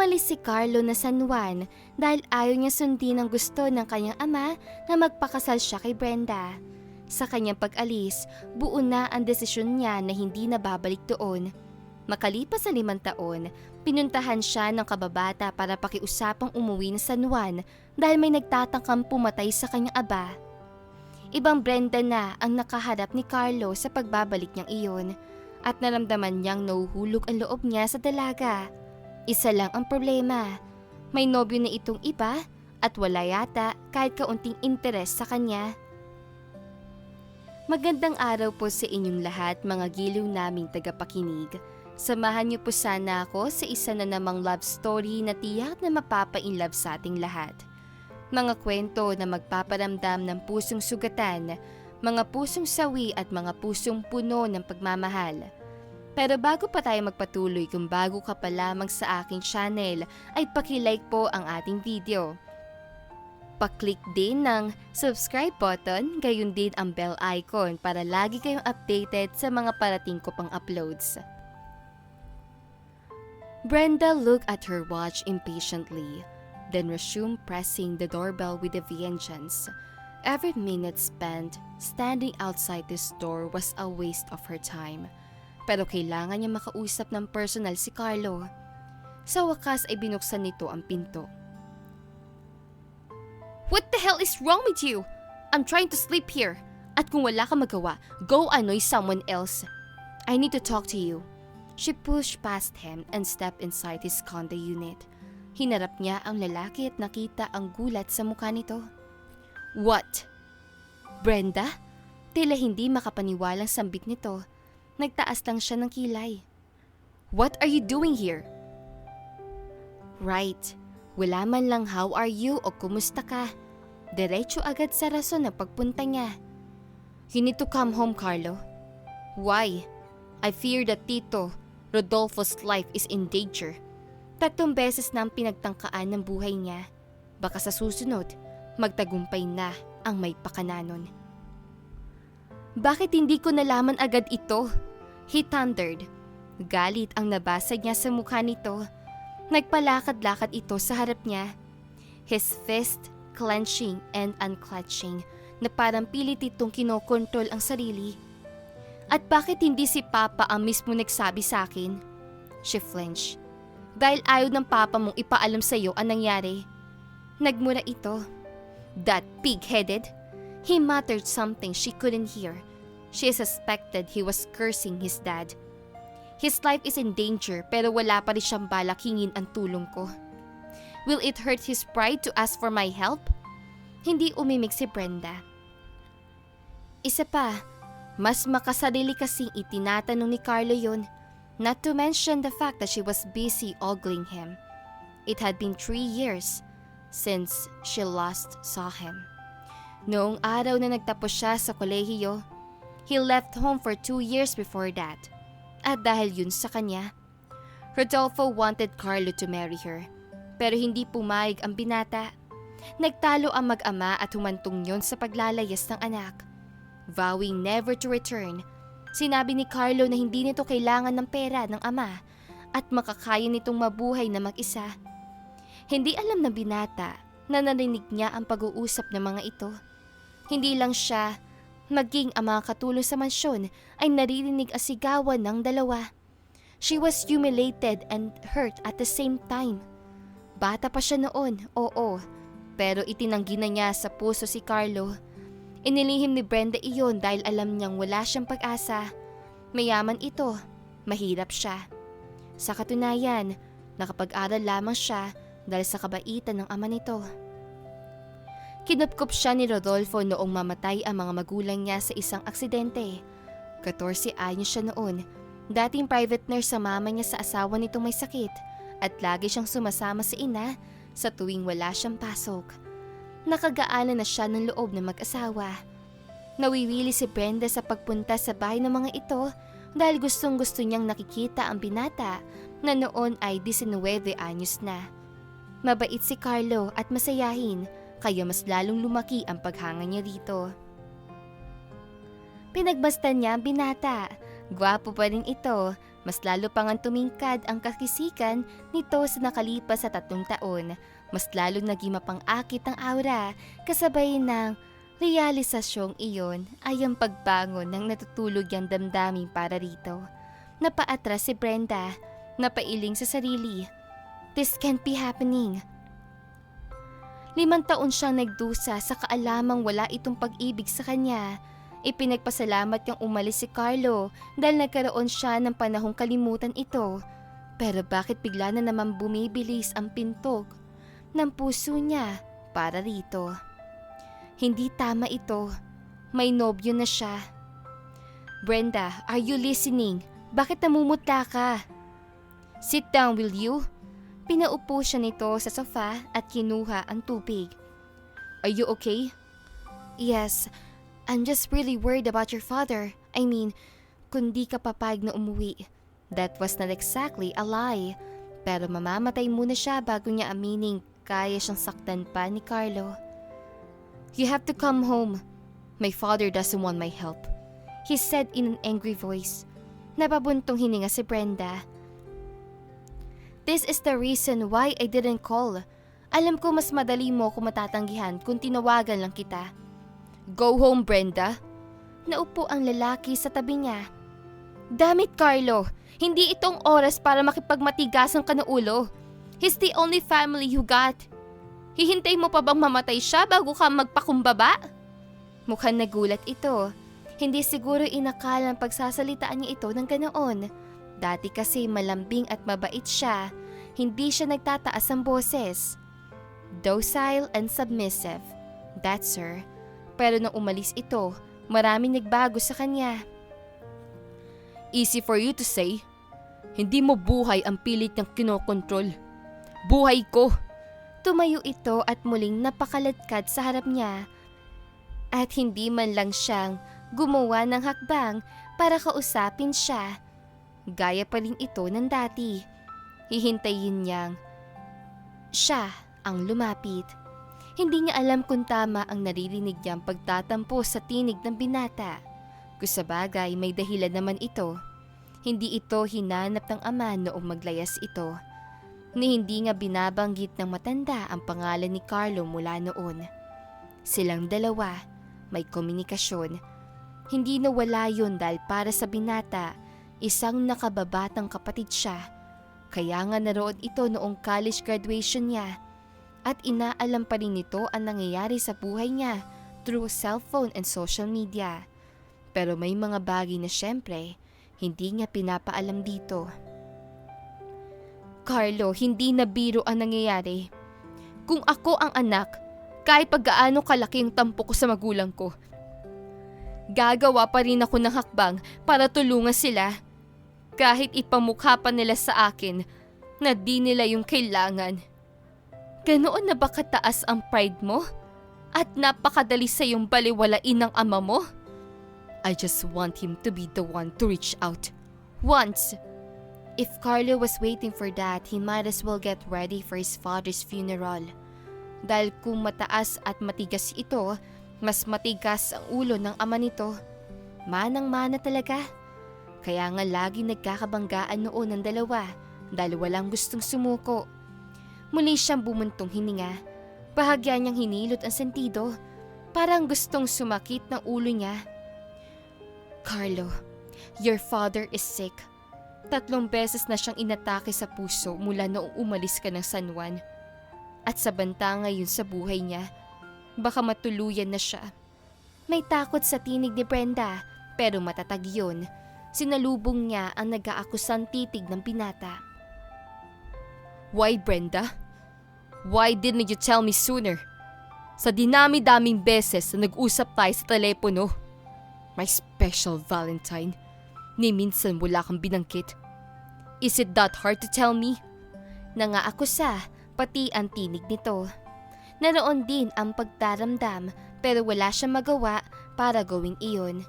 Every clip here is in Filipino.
Umalis si Carlo na San Juan dahil ayaw niya sundin ang gusto ng kanyang ama na magpakasal siya kay Brenda. Sa kanyang pag-alis, buo na ang desisyon niya na hindi na babalik doon. Makalipas sa limang taon, pinuntahan siya ng kababata para pakiusapang umuwi na San Juan dahil may nagtatangkang pumatay sa kanyang aba. Ibang Brenda na ang nakaharap ni Carlo sa pagbabalik niyang iyon at naramdaman niyang nahuhulog ang loob niya sa dalaga. Isa lang ang problema. May nobyo na itong iba at wala yata kahit kaunting interes sa kanya. Magandang araw po sa inyong lahat mga giliw naming tagapakinig. Samahan niyo po sana ako sa isa na namang love story na tiyak na mapapa-inlove sa ating lahat. Mga kwento na magpaparamdam ng pusong sugatan, mga pusong sawi at mga pusong puno ng pagmamahal. Pero bago pa tayo magpatuloy kung bago ka pa lamang sa aking channel ay pakilike po ang ating video. Paklik din ng subscribe button, gayon din ang bell icon para lagi kayong updated sa mga parating ko pang uploads. Brenda looked at her watch impatiently, then resumed pressing the doorbell with a vengeance. Every minute spent standing outside this door was a waste of her time. Pero kailangan niya makausap ng personal si Carlo. Sa wakas ay binuksan nito ang pinto. What the hell is wrong with you? I'm trying to sleep here. At kung wala ka magawa, go annoy someone else. I need to talk to you. She pushed past him and stepped inside his condo unit. Hinarap niya ang lalaki at nakita ang gulat sa mukha nito. What? Brenda? Tila hindi makapaniwalang sambit nito. Nagtaas lang siya ng kilay. What are you doing here? Right. Wala man lang how are you o kumusta ka. Diretso agad sa rason ng pagpunta niya. You need to come home, Carlo. Why? I fear that Tito, Rodolfo's life is in danger. Tatlong beses na ang pinagtangkaan ng buhay niya. Baka sa susunod, magtagumpay na ang may pakananon. Bakit hindi ko nalaman agad ito? He thundered. Galit ang nabasa niya sa mukha nito. Nagpalakad-lakad ito sa harap niya. His fist clenching and unclenching na parang pilit itong kinokontrol ang sarili. At bakit hindi si Papa ang mismo nagsabi sa akin? She flinched. Dahil ayaw ng Papa mong ipaalam sa iyo ang nangyari. Nagmura ito. That pig-headed. He muttered something she couldn't hear. She suspected he was cursing his dad. His life is in danger pero wala pa rin siyang balak hingin ang tulong ko. Will it hurt his pride to ask for my help? Hindi umimik si Brenda. Isa pa, mas makasarili kasing itinatanong ni Carlo yon, not to mention the fact that she was busy ogling him. It had been three years since she last saw him. Noong araw na nagtapos siya sa kolehiyo, he left home for two years before that. At dahil yun sa kanya, Rodolfo wanted Carlo to marry her. Pero hindi pumayag ang binata. Nagtalo ang mag-ama at humantong yon sa paglalayas ng anak. Vowing never to return, sinabi ni Carlo na hindi nito kailangan ng pera ng ama at makakaya nitong mabuhay na mag-isa. Hindi alam ng binata na narinig niya ang pag-uusap ng mga ito. Hindi lang siya, maging ang mga katulong sa mansyon ay naririnig ang sigawan ng dalawa. She was humiliated and hurt at the same time. Bata pa siya noon, oo, pero itinanggi na niya sa puso si Carlo. Inilihim ni Brenda iyon dahil alam niyang wala siyang pag-asa. Mayaman ito, mahirap siya. Sa katunayan, nakapag-aral lamang siya dahil sa kabaitan ng ama nito. Kinupkup siya ni Rodolfo noong mamatay ang mga magulang niya sa isang aksidente. 14 anyos siya noon. Dating private nurse sa mama niya sa asawa nitong may sakit at lagi siyang sumasama sa ina sa tuwing wala siyang pasok. Nakagaanan na siya ng loob ng mag-asawa. Nawiwili si Brenda sa pagpunta sa bahay ng mga ito dahil gustong gusto niyang nakikita ang binata na noon ay 19 anyos na. Mabait si Carlo at masayahin kaya mas lalong lumaki ang paghanga niya dito. Pinagbastan niya ang binata. Gwapo pa rin ito Mas lalo pang ang tumingkad ang kakisikan nito sa nakalipas sa tatlong taon. Mas lalo naging mapang-akit ang aura kasabay ng realisasyong iyon ay ang pagbangon ng natutulog yung damdamin para rito. Napaatras si Brenda, napailing sa sarili. This can't be happening. Limang taon siyang nagdusa sa kaalamang wala itong pag-ibig sa kanya. Ipinagpasalamat niyang umalis si Carlo dahil nagkaroon siya ng panahong kalimutan ito. Pero bakit bigla na naman bumibilis ang pintog ng puso niya para rito? Hindi tama ito. May nobyo na siya. Brenda, are you listening? Bakit namumutla ka? Sit down, will you? Pinaupo siya nito sa sofa at kinuha ang tubig. Are you okay? Yes, I'm just really worried about your father. I mean, kung di ka papayag na umuwi. That was not exactly a lie. Pero mamamatay muna siya bago niya amining kaya siyang saktan pa ni Carlo. You have to come home. My father doesn't want my help. He said in an angry voice. Napabuntong hininga si Brenda. This is the reason why I didn't call. Alam ko mas madali mo ako matatanggihan kung tinawagan lang kita. Go home, Brenda. Naupo ang lalaki sa tabi niya. Damit, Carlo. Hindi itong oras para makipagmatigasan ka ng ulo. He's the only family you got. Hihintay mo pa bang mamatay siya bago ka magpakumbaba? Mukhang nagulat ito. Hindi siguro inakalang pagsasalitaan niya ito ng ganoon. Dati kasi malambing at mabait siya. Hindi siya nagtataas ang boses. Docile and submissive. That's her. Pero nang umalis ito, maraming nagbago sa kanya. Easy for you to say. Hindi mo buhay ang pilit niyang kinokontrol. Buhay ko! Tumayo ito at muling napakaladkad sa harap niya. At hindi man lang siyang gumawa ng hakbang para kausapin siya. Gaya pa rin ito ng dati. Hihintayin niyang siya ang lumapit. Hindi niya alam kung tama ang naririnig niyang pagtatampo sa tinig ng binata. Kung sa bagay may dahilan naman ito. Hindi ito hinanap ng ama noong maglayas ito. Ni hindi nga binabanggit ng matanda ang pangalan ni Carlo mula noon. Silang dalawa, may komunikasyon. Hindi nawala yun dahil para sa binata, isang nakababatang kapatid siya. Kaya nga naroon ito noong college graduation niya at inaalam pa rin nito ang nangyayari sa buhay niya through cellphone and social media. Pero may mga bagay na syempre, hindi niya pinapaalam dito. Carlo, hindi na biro ang nangyayari. Kung ako ang anak, kahit paggaano kalaki ang tampo ko sa magulang ko, gagawa pa rin ako ng hakbang para tulungan sila. Kahit ipamukha pa nila sa akin na di nila yung kailangan. Ganoon na ba kataas ang pride mo? At napakadali sa yung baliwalain ng ama mo? I just want him to be the one to reach out. Once. If Carlo was waiting for that, he might as well get ready for his father's funeral. Dahil kung mataas at matigas ito, mas matigas ang ulo ng ama nito. Manang-mana talaga. Kaya nga lagi nagkakabanggaan noon ng dalawa dahil walang gustong sumuko. Muli siyang bumuntong hininga. Bahagya niyang hinilot ang sentido. Parang gustong sumakit ng ulo niya. Carlo, your father is sick. Tatlong beses na siyang inatake sa puso mula noong umalis ka ng San Juan. At sa banta ngayon sa buhay niya, baka matuluyan na siya. May takot sa tinig ni Brenda, pero matatag yun. Sinalubong niya ang nag-aakusang titig ng binata. Why, Brenda? Why didn't you tell me sooner? Sa dinami-daming beses na nag-usap tayo sa telepono. My special Valentine. Ni minsan wala kang binangkit. Is it that hard to tell me? Nangaakusa, pati ang tinig nito. Naroon din ang pagtaramdam pero wala siyang magawa para gawing iyon.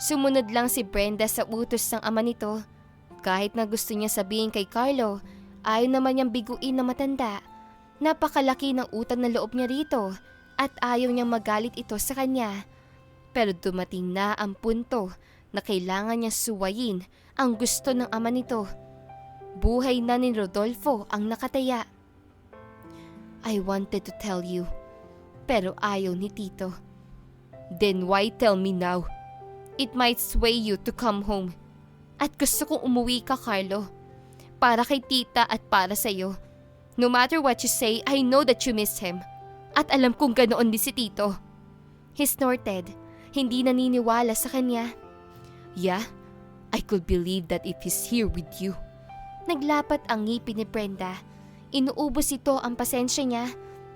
Sumunod lang si Brenda sa utos ng ama nito. Kahit na gusto niya sabihin kay Carlo, ayaw naman niyang biguin na matanda. Napakalaki ng utang na loob niya rito at ayaw niyang magalit ito sa kanya. Pero dumating na ang punto na kailangan niya suwayin ang gusto ng ama nito. Buhay na ni Rodolfo ang nakataya. I wanted to tell you, pero ayaw ni Tito. Then why tell me now? It might sway you to come home. At gusto kong umuwi ka, Carlo. Para kay tita at para sa'yo. No matter what you say, I know that you miss him. At alam kong ganoon din si Tito. He snorted, hindi naniniwala sa kanya. Yeah, I could believe that if he's here with you. Naglapat ang ngipin ni Brenda. Inuubos ito ang pasensya niya.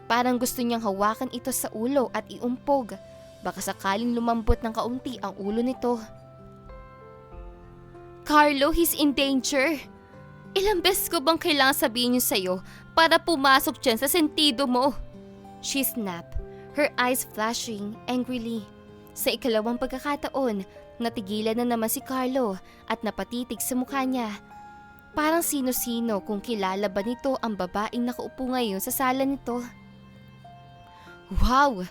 Parang gusto niyang hawakan ito sa ulo at iumpog. Baka sakaling lumambot ng kaunti ang ulo nito. Carlo, he's in danger. Ilang beses ko bang kailangan sabihin yun sa'yo para pumasok dyan sa sentido mo? She snapped, her eyes flashing angrily. Sa ikalawang pagkakataon, natigilan na naman si Carlo at napatitig sa mukha niya. Parang sino-sino kung kilala ba nito ang babaeng nakaupo ngayon sa sala nito. Wow!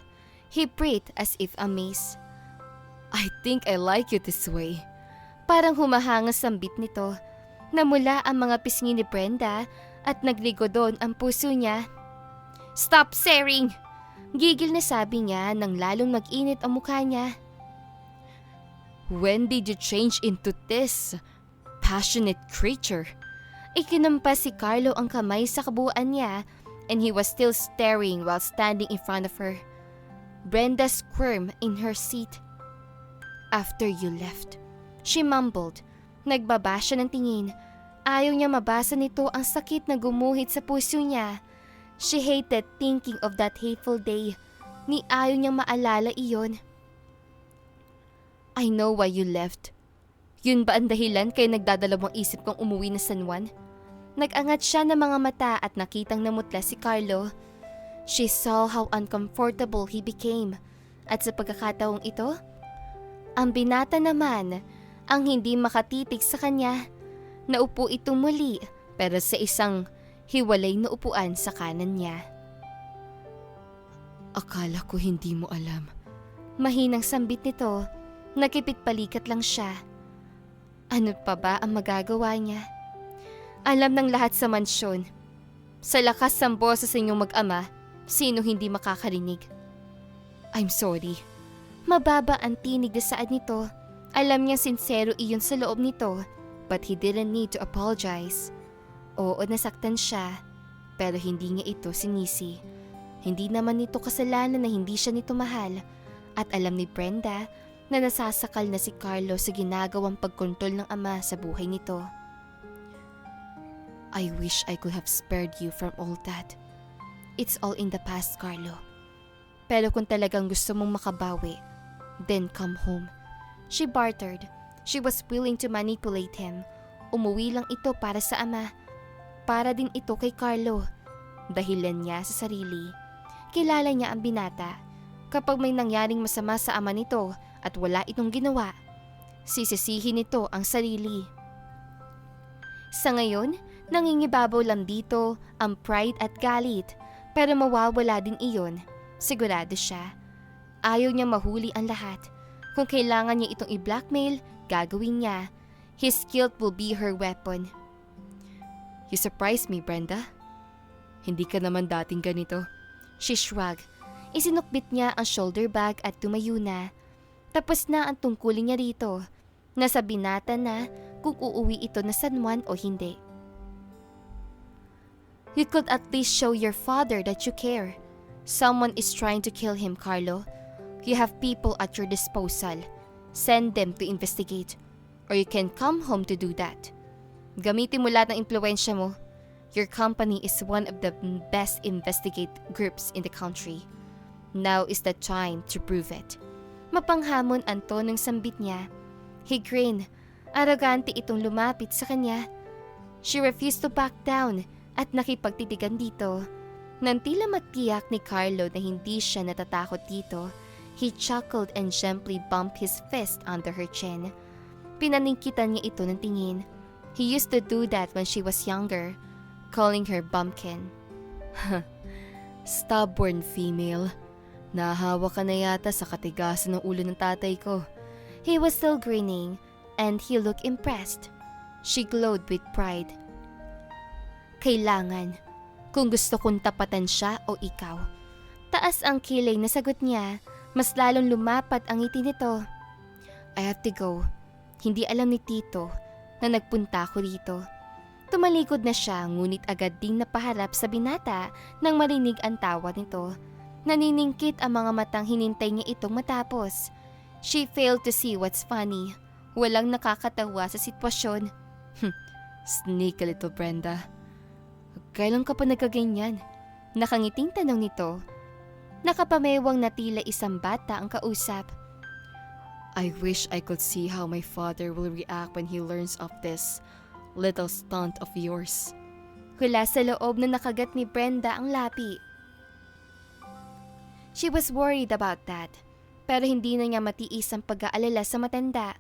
He breathed as if amazed. I think I like you this way. Parang humahangas ang bit nito. Namula ang mga pisngi ni Brenda at nagligo doon ang puso niya. Stop staring! Gigil na sabi niya nang lalong mag-init ang mukha niya. When did you change into this passionate creature? Ikinampas si Carlo ang kamay sa kabuuan niya and he was still staring while standing in front of her. Brenda squirmed in her seat. After you left, she mumbled. Nagbaba siya ng tingin. Ayaw niya mabasa nito ang sakit na gumuhit sa puso niya. She hated thinking of that hateful day. Ni ayaw niyang maalala iyon. I know why you left. Yun ba ang dahilan kaya nagdadalawang isip kong umuwi na San Juan? Nag-angat siya ng mga mata at nakitang namutla si Carlo. She saw how uncomfortable he became. At sa pagkakataong ito, ang binata naman ang hindi makatitig sa kanya. Naupo ito muli pero sa isang hiwalay na upuan sa kanan niya. Akala ko hindi mo alam. Mahinang sambit nito, nakipit palikat lang siya. Ano pa ba ang magagawa niya? Alam ng lahat sa mansyon. Sa lakas ng boses sa inyong mag-ama, sino hindi makakarinig? I'm sorry. Mababa ang tinig na saad nito. Alam niya sincero iyon sa loob nito, but he didn't need to apologize. Oo, nasaktan siya, pero hindi niya ito sinisi. Hindi naman nito kasalanan na hindi siya nito mahal. At alam ni Brenda na nasasakal na si Carlo sa ginagawang pagkontrol ng ama sa buhay nito. I wish I could have spared you from all that. It's all in the past, Carlo. Pero kung talagang gusto mong makabawi, then come home. She bartered. She was willing to manipulate him. Umuwi lang ito para sa ama. Para din ito kay Carlo. Dahilan niya sa sarili. Kilala niya ang binata. Kapag may nangyaring masama sa ama nito at wala itong ginawa, sisisihin nito ang sarili. Sa ngayon, nangingibabaw lang dito ang pride at galit pero mawawala din iyon. Sigurado siya. Ayaw niya mahuli ang lahat. Kung kailangan niya itong i-blackmail, gagawin niya. His guilt will be her weapon. You surprised me, Brenda. Hindi ka naman dating ganito. She shrugged. Isinukbit niya ang shoulder bag at tumayo na. Tapos na ang tungkulin niya rito. Nasa binata na kung uuwi ito na San Juan o hindi. You could at least show your father that you care. Someone is trying to kill him, Carlo. You have people at your disposal. Send them to investigate. Or you can come home to do that. Gamitin mo lahat ng impluensya mo. Your company is one of the best investigate groups in the country. Now is the time to prove it. Mapanghamon ang tonong sambit niya. He grinned. Arrogante itong lumapit sa kanya. She refused to back down at nakipagtitigan dito. Nang tila matiyak ni Carlo na hindi siya natatakot dito, he chuckled and gently bumped his fist under her chin. Pinaningkitan niya ito ng tingin. He used to do that when she was younger, calling her bumpkin. Stubborn female. Nahawa ka na yata sa katigasan ng ulo ng tatay ko. He was still grinning, and he looked impressed. She glowed with pride. Kailangan, kung gusto kong tapatan siya o ikaw. Taas ang kilay na sagot niya, mas lalong lumapat ang ngiti nito. I have to go. Hindi alam ni Tito na nagpunta ako dito. Tumalikod na siya ngunit agad ding napaharap sa binata nang marinig ang tawa nito. Naniningkit ang mga matang hinintay niya itong matapos. She failed to see what's funny. Walang nakakatawa sa sitwasyon. Hmm, Sneaky little Brenda. Kailan ka pa nagkaganyan? Nakangiting tanong nito. Nakapamewang na tila isang bata ang kausap. I wish I could see how my father will react when he learns of this little stunt of yours. Hula sa loob na nakagat ni Brenda ang lapi. She was worried about that, pero hindi na niya matiis ang pag-aalala sa matanda.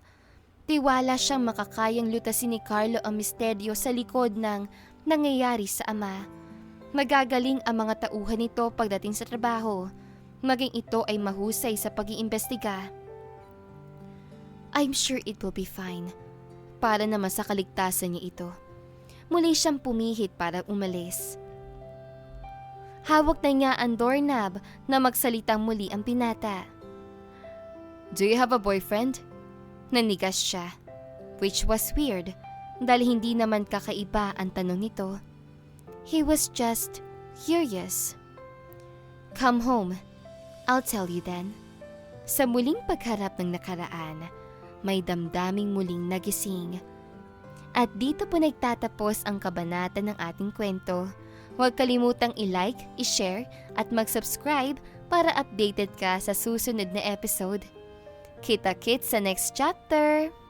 Tiwala siyang makakayang lutasin ni Carlo ang misteryo sa likod ng nangyayari sa ama. Magagaling ang mga tauhan nito pagdating sa trabaho, maging ito ay mahusay sa pag-iimbestiga. I'm sure it will be fine. Para naman sa kaligtasan niya ito. Muli siyang pumihit para umalis. Hawak na niya ang doorknob na magsalitang muli ang pinata. Do you have a boyfriend? Nanigas siya. Which was weird dahil hindi naman kakaiba ang tanong nito. He was just curious. Come home. I'll tell you then. Sa muling pagharap ng nakaraan, may damdaming muling nagising. At dito po nagtatapos ang kabanata ng ating kwento. Huwag kalimutang i-like, i-share at mag-subscribe para updated ka sa susunod na episode. Kita-kits sa next chapter!